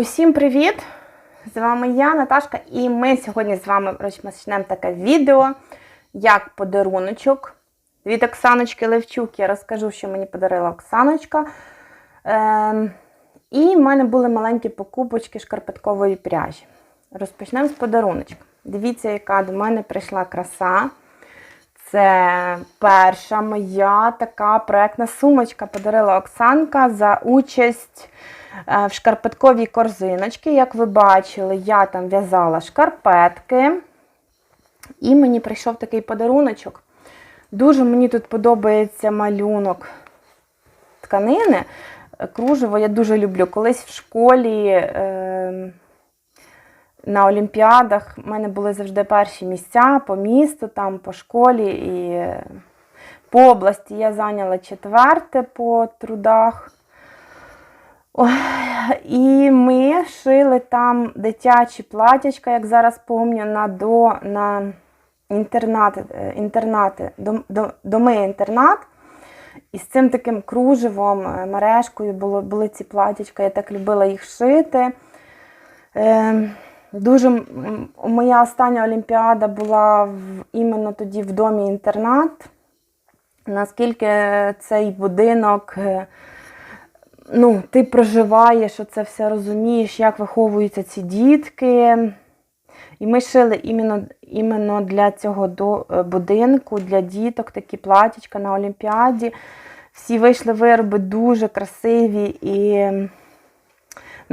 Усім привіт! З вами я, Наташка, і ми сьогодні з вами розпочнемо таке відео, як подаруночок від Оксаночки Левчук. Я розкажу, що мені подарила Оксаночка. Ем, і в мене були маленькі покупочки шкарпеткової пряжі. Розпочнемо з подаруночка. Дивіться, яка до мене прийшла краса. Це перша моя така проектна сумочка подарила Оксанка за участь е, в шкарпетковій корзиночці. Як ви бачили, я там в'язала шкарпетки. І мені прийшов такий подаруночок. Дуже мені тут подобається малюнок тканини. Е, Кружево я дуже люблю. Колись в школі. Е на Олімпіадах в мене були завжди перші місця по місту, там, по школі і по області я зайняла четверте по трудах. І ми шили там дитячі платячка, як зараз пам'ятаю, на до, на інтернати, інтернати, дом, доми-інтернат. І з цим таким кружевом, мережкою було, були ці платячка, я так любила їх шити. Е, Дуже моя остання олімпіада була іменно тоді в домі інтернат. Наскільки цей будинок, ну, ти проживаєш, це все розумієш, як виховуються ці дітки. І ми шили іменно, іменно для цього до, будинку, для діток такі платічка на Олімпіаді. Всі вийшли вироби дуже красиві і.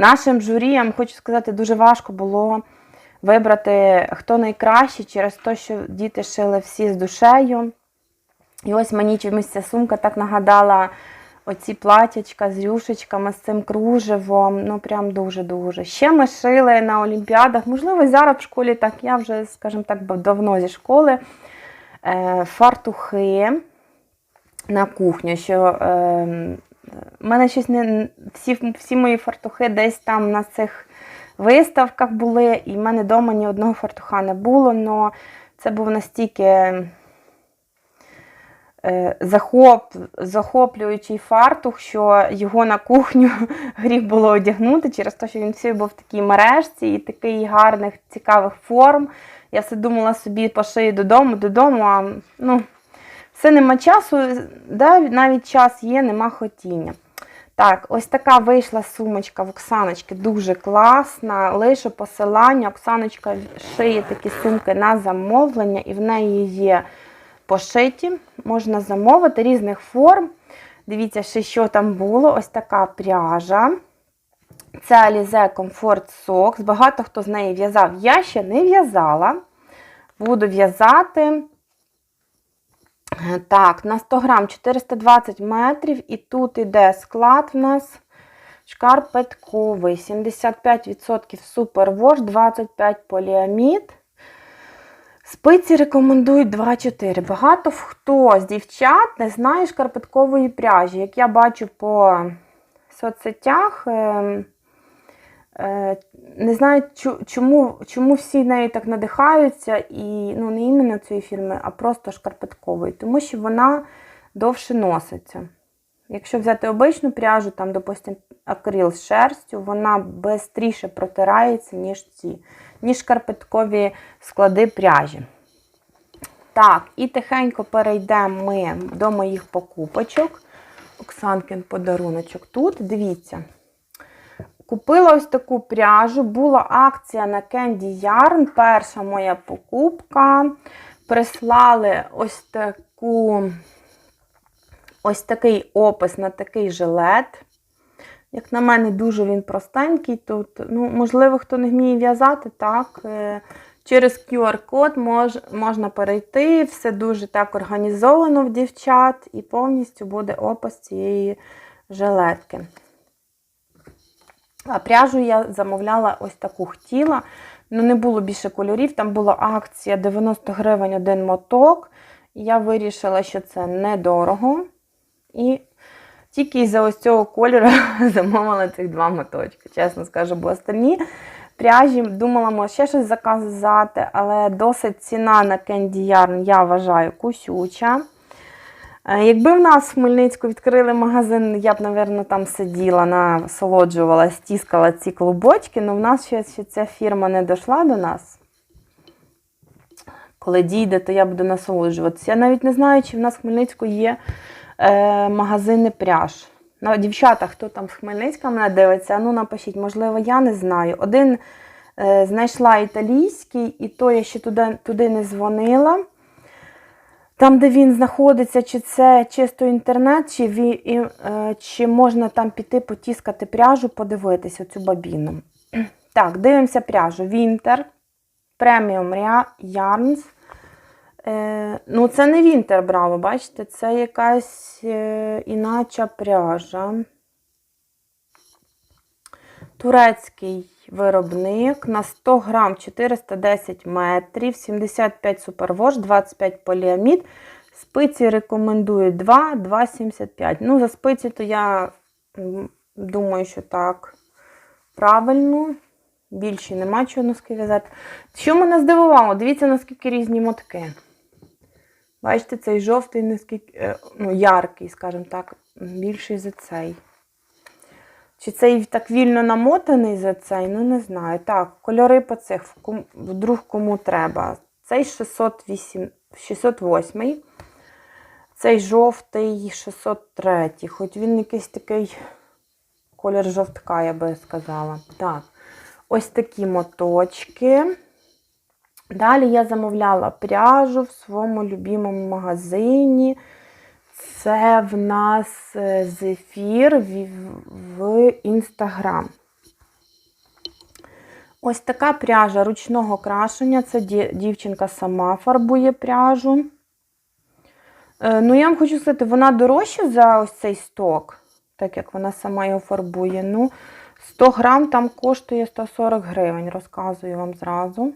Нашим журі, я вам хочу сказати, дуже важко було вибрати, хто найкращий, через те, що діти шили всі з душею. І ось мені чомусь ця сумка так нагадала оці платячка з рюшечками, з цим кружевом. Ну, прям дуже-дуже. Ще ми шили на Олімпіадах, можливо, зараз в школі так, я вже, скажімо так, давно зі школи. Фартухи на кухню. що у мене щось не всі всі мої фартухи десь там на цих виставках були, і в мене вдома ні одного фартуха не було, але це був настільки е, захоп, захоплюючий фартух, що його на кухню гріх було одягнути через те, що він всі був в такій мережці і такий гарних, цікавих форм. Я все думала собі пошию додому, додому, а ну. Все нема часу, да, навіть час є, нема хотіння. Так, ось така вийшла сумочка в Оксаночки, дуже класна. Лише посилання. Оксаночка шиє такі сумки на замовлення, і в неї є пошиті. Можна замовити різних форм. Дивіться, ще що там було. Ось така пряжа. Це Alize Comfort Socks. Багато хто з неї в'язав. Я ще не в'язала. Буду в'язати. Так, на 100 грам 420 метрів, і тут іде склад в нас шкарпетковий. 75% супервош, 25 поліамід. Спиці рекомендують 2-4. Багато хто з дівчат не знає шкарпеткової пряжі. Як я бачу по соцсетях, не знаю, чому чому всі нею так надихаються, і ну, не іменно цієї фірми, а просто шкарпеткової, тому що вона довше носиться. Якщо взяти обичну пряжу, там, допустимо, акрил з шерстю, вона швидше протирається, ніж ці, ніж шкарпеткові склади пряжі. Так, і тихенько перейдемо ми до моїх покупочок. Оксанкин подаруночок тут. Дивіться. Купила ось таку пряжу, була акція на Candy Yarn, перша моя покупка. Прислали ось таку, ось такий опис на такий жилет. Як на мене, дуже він простенький тут. Ну, Можливо, хто не вміє в'язати, так. Е, через QR-код мож, можна перейти, все дуже так організовано в дівчат, і повністю буде опис цієї жилетки. А пряжу я замовляла ось таку хотіла. Ну, не було більше кольорів, там була акція 90 гривень один моток. Я вирішила, що це недорого. І тільки за ось цього кольору замовила цих два моточки, чесно скажу, бо останні пряжі думала, може ще щось заказати, але досить ціна на Candy Yarn, я вважаю, кусюча. Е, Якби в нас в Хмельницьку відкрили магазин, я б, напевно, там сиділа, насолоджувала, стіскала ці клубочки, але в нас ще, ще ця фірма не дійшла до нас. Коли дійде, то я буду насолоджуватися. Я навіть не знаю, чи в нас в Хмельницьку є е, магазини пряж. Ну, дівчата, хто там з Хмельницька мене дивиться, ну напишіть, можливо, я не знаю. Один е, знайшла італійський, і то я ще туди, туди не дзвонила. Там, де він знаходиться, чи це чисто інтернет, чи, ві, е, чи можна там піти потіскати пряжу, подивитися цю бабіну. Так, дивимося пряжу. Вінтер, преміум Yarns. Е, ну, це не Вінтер, браво, бачите, це якась е, інача пряжа. Турецький виробник на 100 грам 410 метрів, 75 супервош, 25 поліамід. Спиці рекомендую 2, 2,75. Ну, за спиці, то я думаю, що так правильно. Більше нема чого носки в'язати. Що мене здивувало? Дивіться, наскільки різні мотки. Бачите, цей жовтий, наскільки, е, ну, яркий, скажімо так, більший за цей. Чи цей так вільно намотаний за цей, ну не знаю. Так, кольори по цих, вдруг кому треба. Цей 608, 608, цей жовтий 603. Хоч він якийсь такий колір жовтка, я би сказала. Так, ось такі моточки. Далі я замовляла пряжу в своєму любимому магазині. Це в нас е, зефір в- Інстаграм. Ось така пряжа ручного крашення. Це дівчинка сама фарбує пряжу. Е, Ну, я вам хочу сказати, вона дорожча за ось цей сток, так як вона сама його фарбує. Ну, 100 грам там коштує 140 гривень, розказую вам зразу.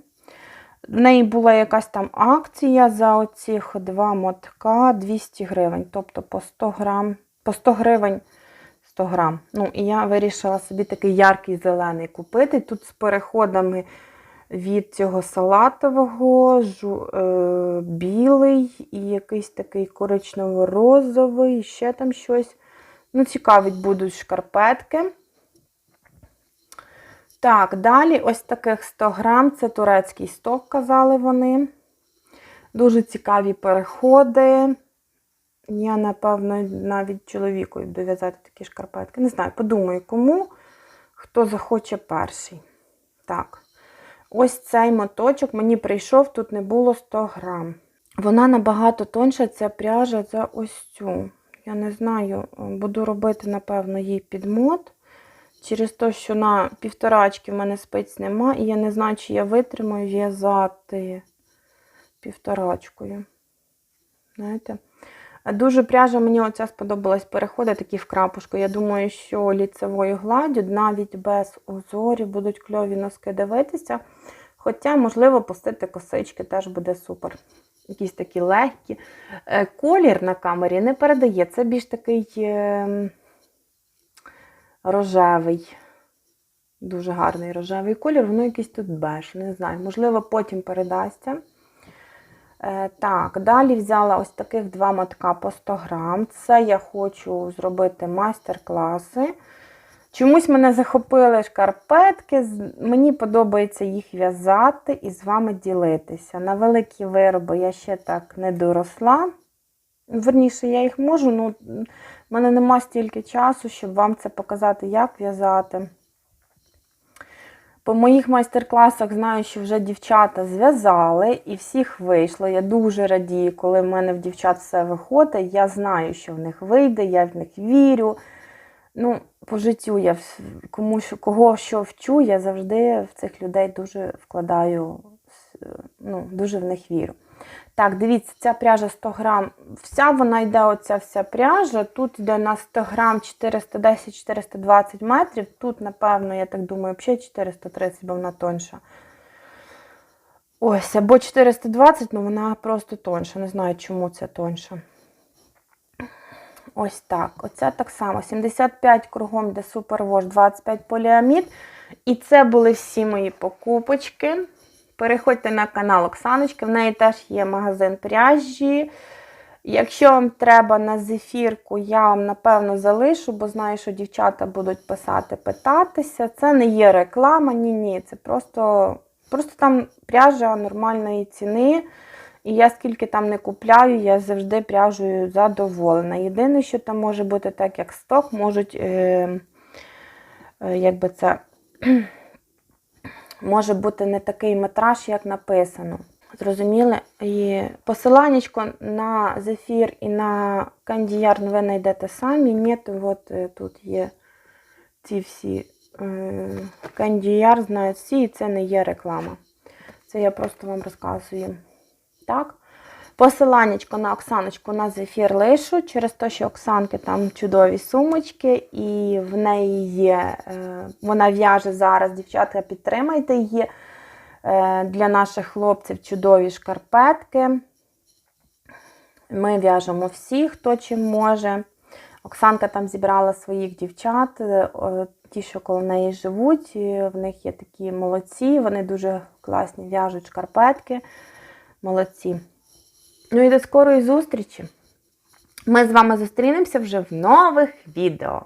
В неї була якась там акція за оцих два мотка 200 гривень. Тобто по 100 грам, по 100 гривень 100 грам. Ну, і я вирішила собі такий яркий зелений купити. Тут з переходами від цього салатового, жу, е, білий і якийсь такий коричнево-розовий, ще там щось. Ну, цікавить будуть шкарпетки. Так, далі ось таких 100 грам. Це турецький сток, казали вони. Дуже цікаві переходи. Я, напевно, навіть чоловікові буду в'язати такі шкарпетки. Не знаю, подумаю, кому, хто захоче перший. Так. Ось цей моточок мені прийшов, тут не було 100 грам. Вона набагато тонша, ця пряжа за ось цю. Я не знаю, буду робити, напевно, їй підмот. Через те, що на півторачки в мене спиць нема, і я не знаю, чи я витримаю в'язати півторачкою. Знаєте? Дуже пряжа мені оця сподобалась переходи такі в крапушку. Я думаю, що ліцевою гладдю навіть без узорів будуть кльові носки дивитися. Хоча, можливо, пустити косички теж буде супер. Якісь такі легкі. Е, Колір на камері не передає. Це більш такий е, рожевий. Дуже гарний рожевий колір. Воно якийсь тут беж. Не знаю, можливо, потім передасться. Е, Так, далі взяла ось таких два мотка по 100 грам. Це я хочу зробити майстер-класи. Чомусь мене захопили шкарпетки, мені подобається їх в'язати і з вами ділитися. На великі вироби я ще так не доросла. Верніше, я їх можу, але в мене нема стільки часу, щоб вам це показати, як в'язати. По моїх майстер-класах знаю, що вже дівчата зв'язали і всіх вийшло. Я дуже радію, коли в мене в дівчат все виходить. Я знаю, що в них вийде, я в них вірю. Ну, по життю я кому, кого що вчу, я завжди в цих людей дуже вкладаю, ну, дуже в них вірю. Так, дивіться, ця пряжа 100 грам. Вся вона йде, оця вся пряжа. Тут йде на 100 грам 410-420 метрів. Тут, напевно, я так думаю, взагалі 430, бо вона тонша. Ось, або 420, ну вона просто тонша. Не знаю, чому це тонша. Ось так. Оця так само. 75 кругом йде супервош, 25 поліамід. І це були всі мої покупочки. Переходьте на канал Оксаночки, в неї теж є магазин пряжі. Якщо вам треба на зефірку, я вам напевно залишу, бо знаю, що дівчата будуть писати, питатися. Це не є реклама, ні, ні. Це просто, просто там пряжа нормальної ціни. І я скільки там не купляю, я завжди пряжею задоволена. Єдине, що там може бути так, як сток, можуть, е, е, якби це, може бути не такий метраж, як написано. Зрозуміли? І посиланнячко на зефір і на кандіярн ви знайдете самі. Ні, то от е, тут є ці всі е, кандіяр, знають всі, і це не є реклама. Це я просто вам розказую. Так? Посиланнячко на Оксаночку на зефір лишу через те, що Оксанки там чудові сумочки, і в неї є, е, вона в'яже зараз, дівчатка, підтримайте її. Е, Для наших хлопців чудові шкарпетки. Ми в'яжемо всі, хто чим може. Оксанка там зібрала своїх дівчат, е, ті, що коло неї живуть. В них є такі молодці, вони дуже класні в'яжуть шкарпетки. Молодці. Ну і до скорої зустрічі. Ми з вами зустрінемося вже в нових відео.